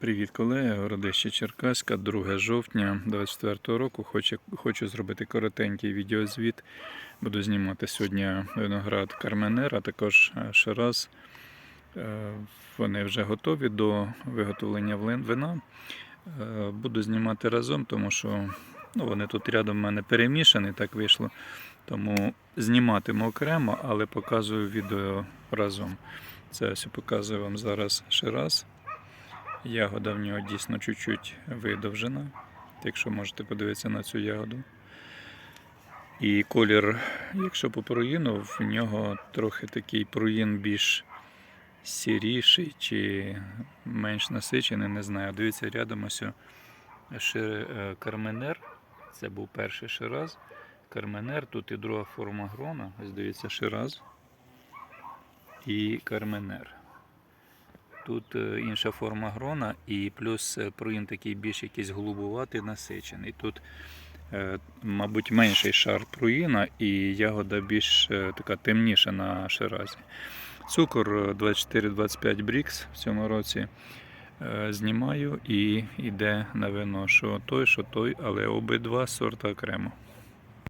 Привіт, колеги. Городище Черкаська, 2 жовтня 24 року. Хочу, хочу зробити коротенький відеозвіт. Буду знімати сьогодні виноград Карменер, а також е, Шираз. Е, Вони вже готові до виготовлення вина. Е, Буду знімати разом, тому що ну, вони тут рядом в мене перемішані, так вийшло. Тому зніматиму окремо, але показую відео разом. Це ось показую вам зараз Шираз. Ягода в нього дійсно чуть-чуть видовжена, якщо можете подивитися на цю ягоду. І колір, якщо по пруїну, в нього трохи такий пруїн більш сіріший чи менш насичений, не знаю. Дивіться, рядом ось шир... е, карменер. Це був перший шираз. Карменер, тут і друга форма грона. Ось дивіться, шираз і карменер. Тут е, інша форма грона, і плюс е, такий більш якийсь голубуватий, насичений. Тут, е, мабуть, менший шар пруїна і ягода більш така темніша на ширазі. Цукор е, 24-25 брікс в цьому році знімаю і йде на вино, що той, що той, але обидва сорта окремо.